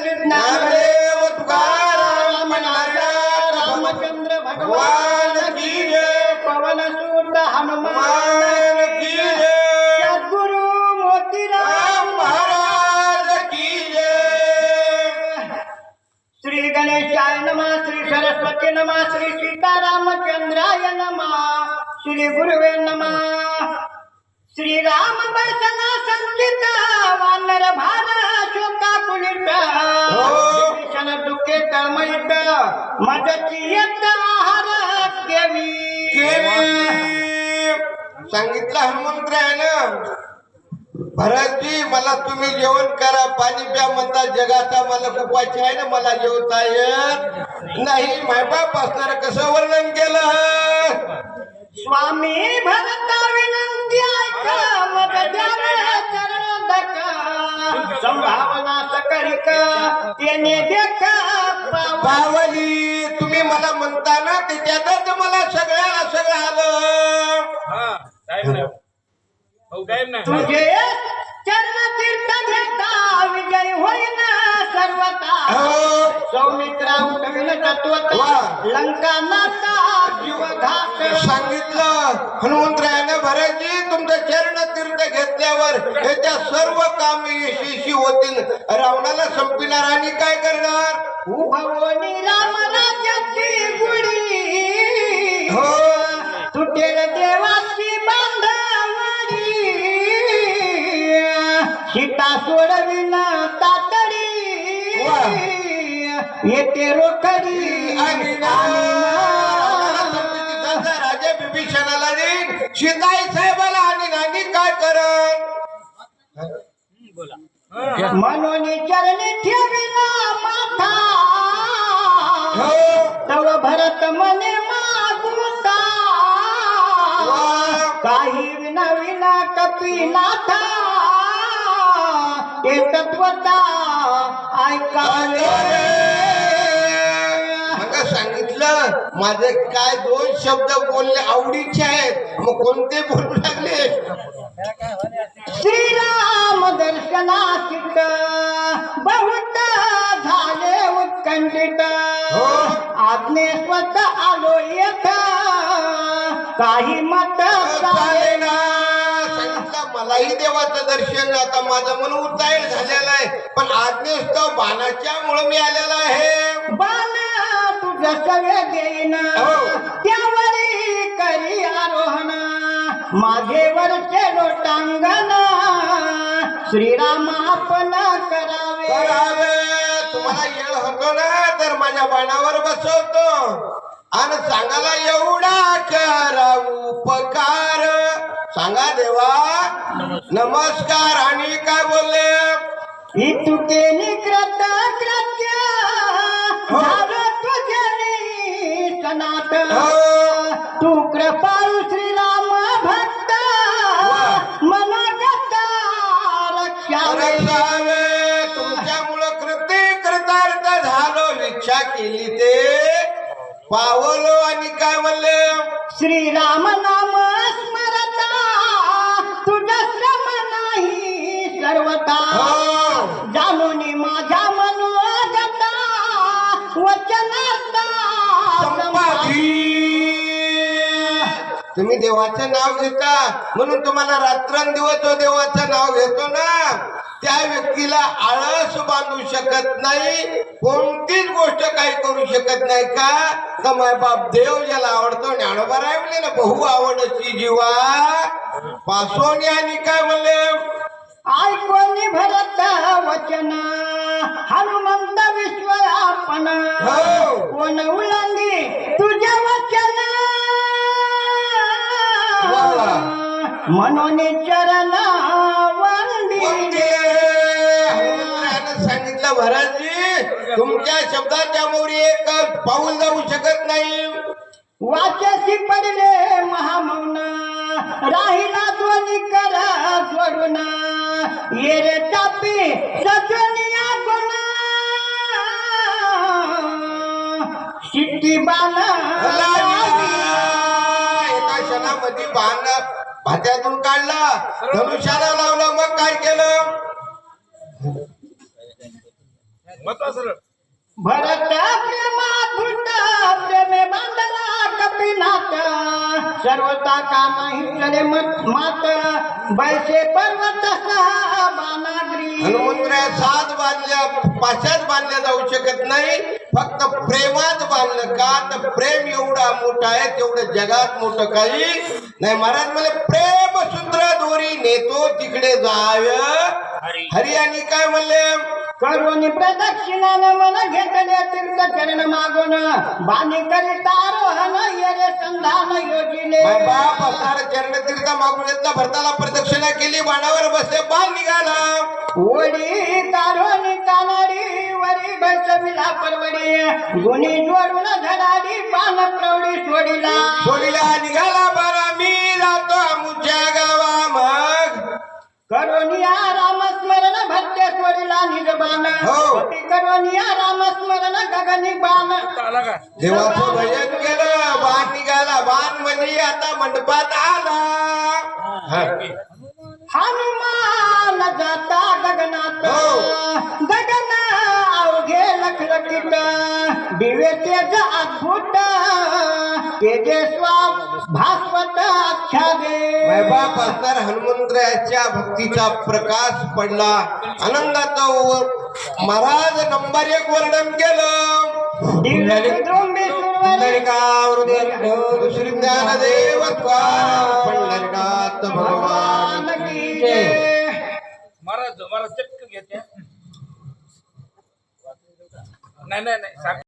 श्री ज्ञानदेव ज्ञानदेव तुकाराम नारायण रामचंद्र भगवान की जय। पवन सुत हनुमान हनुमान की जय। सद्गुरु मोतीराम राम महाराज की जय। श्री गणेशाय नमः श्री सरस्वती नमः श्री सीतारामचंद्राय नमः श्री गुरुवे नमः। श्री राम दर्शना संचित वानर भार शोका पुलित भीषण दुखे तळमळीत मदती येत आहार केवी. केली सांगितलं हनुमंतरायानं भरतजी मला तुम्ही जेवण करा पाणी प्या म्हणता जगाचा मला उपाशी आहे ना मला जेवता येत नाही. मायबाप असणार कसं वर्णन केलं? स्वामी भरता विनंती ऐका मग द्यावे चरण दका. संभावना सकरिक. त्याने देखा पावली तुम्ही मला म्हणता ना त्याच्यातच मला सगळ्याला सगळं आलं. हा तुझे चरण तीर्थ घेता विजय होईन सर्वता हो. सौमित्रा उठविल तत्वता. लंका नाता जीव घात सांगितलं हनुमंतरायानं भरतजी तुमचं चरण तीर्थ घेतल्यावर हे त्या सर्व काम यशस्वी होतील रावणाला संपविणार आणि काय करणार उभवनी राम राज्याची गुढी हो. तुटेल देवाची बांधावडी सीता सोडविन तातडी वा. येते रोकडी आणि ना- रावणाला संपत्ती त्यांचा राजा बिभीषणाला देईन सीताई साहेबाला आणि नानी काय करत. म्हणून चरणी ठेविना माथा हो. तव भरत मने मागुता. काही नवीन कपिनाथा ते तत्वता ऐकावे सांगितलं माझे काय दोन शब्द बोलले आवडीचे आहेत मग कोणते बोलू लागले श्रीराम दर्शनाचित बहुत झाले उत्कंठित हो. आज्ञे स्वत आलो येथ काही मत ना. मलाही देवाचं दर्शन आता माझं मन उताईल झालेलं आहे पण आज्ञेस्तव बाणाच्या मुळे मी आलेला सगळे देईन. हो. त्यावरी करी आरोहण. मागेवरचे लोटांगण श्रीराम आपण करावे. करावे. तुम्हाला येळ ना तर माझ्या बाणावर बसवतो. आणि सांगायला एवढा करा उपकार. सांगा देवा. नमस्कार. आणि काय बोलले? इतुके निकृत कृत्य तुझे सनात हो. तू कृपाळू श्रीराम भक्त. रक्षावे. तुमच्यामुळं कृती कृतार्थ झालो. इच्छा केली ते. पावलो आणि काय म्हणले? श्रीराम नाम स्मरता. तुझ श्रम नाही सर्वता हो. जाणून तुम्ही देवाचं नाव घेता. म्हणून तुम्हाला रात्रंदिवस जो देवाचं नाव घेतो ना त्या व्यक्तीला आळस बांधू शकत नाही कोणतीच गोष्ट काही करू शकत नाही का? तर माय बाप देव ज्याला आवडतो ज्ञानोबा राय म्हणले ना बहु आवडची जीवा. पासोनी आणि काय म्हणले? ऐकोनी भरत वचन हनुमंत विश्व आपण हो. कोण उलंगी म्हणून चरण. हनुमंतरायानं सांगितलं भरतजी तुमच्या शब्दाच्या मोरी एक पाऊल जाऊ शकत नाही. वाचसी पडले महामौन राहिला ध्वनी कर सोडून ये रे टापी सजनिया गुण शिट्टी एका क्षणामध्ये भात्यातून काढला. धनुष्याला लावलं मग काय केलं? महत्वा सरळ भरत प्रेमात भूत प्रेमे बांधला कपिनाथ सर्वता कामाही चले मत मात. बैसे पर्वत बानाग्री हनुमंतराया सात बांधल्या पाशात बांधल्या जाऊ शकत नाही. फक्त प्रेमात बांधलं का? तर प्रेम एवढा मोठा आहे तेवढं जगात मोठं काही नाही. महाराज मला प्रेम सूत्र दोरी नेतो तिकडे जाय. हरी. आणि काय म्हणले? करुणी प्रदक्षिणानं मन घेतले तीर्थ चरण मागून. बाणी करिता आरोहण येरे संधान योजिले. माय बाप असणार चरण तीर्थ मागून येतला भरताला प्रदक्षिणा केली बाणावर बसले बाण निघाला. वरी बसविला परवडी गुणी जोडून धडाडी पान प्रौढी सोडिला. सोडीला निघाला बारा मी जातो आमुच्या गावा मग. करुणिया रामस्मरण भक्ते सोडिला निजबान हो. करुणिया रामस्मरण गगनी बाण. देवाचं भजन केलं बाण निघाला बाण म्हणजे आता मंडपात आला. हनुमान जाता गगनात. हो. गगन अवघे लखलखित दिवे तेज अद्भुत. तेजेस्वा भास्वत माय बाप असणार हनुमंतरायाच्या भक्तीचा प्रकाश पडला. आनंदाचा महाराज नंबर एक वर्णन केलं. श्री ज्ञानदेव पंढरनाथ भगवान भगवान की जय. महाराज महाराज चटकन घेते. नाही नाही नाही सांग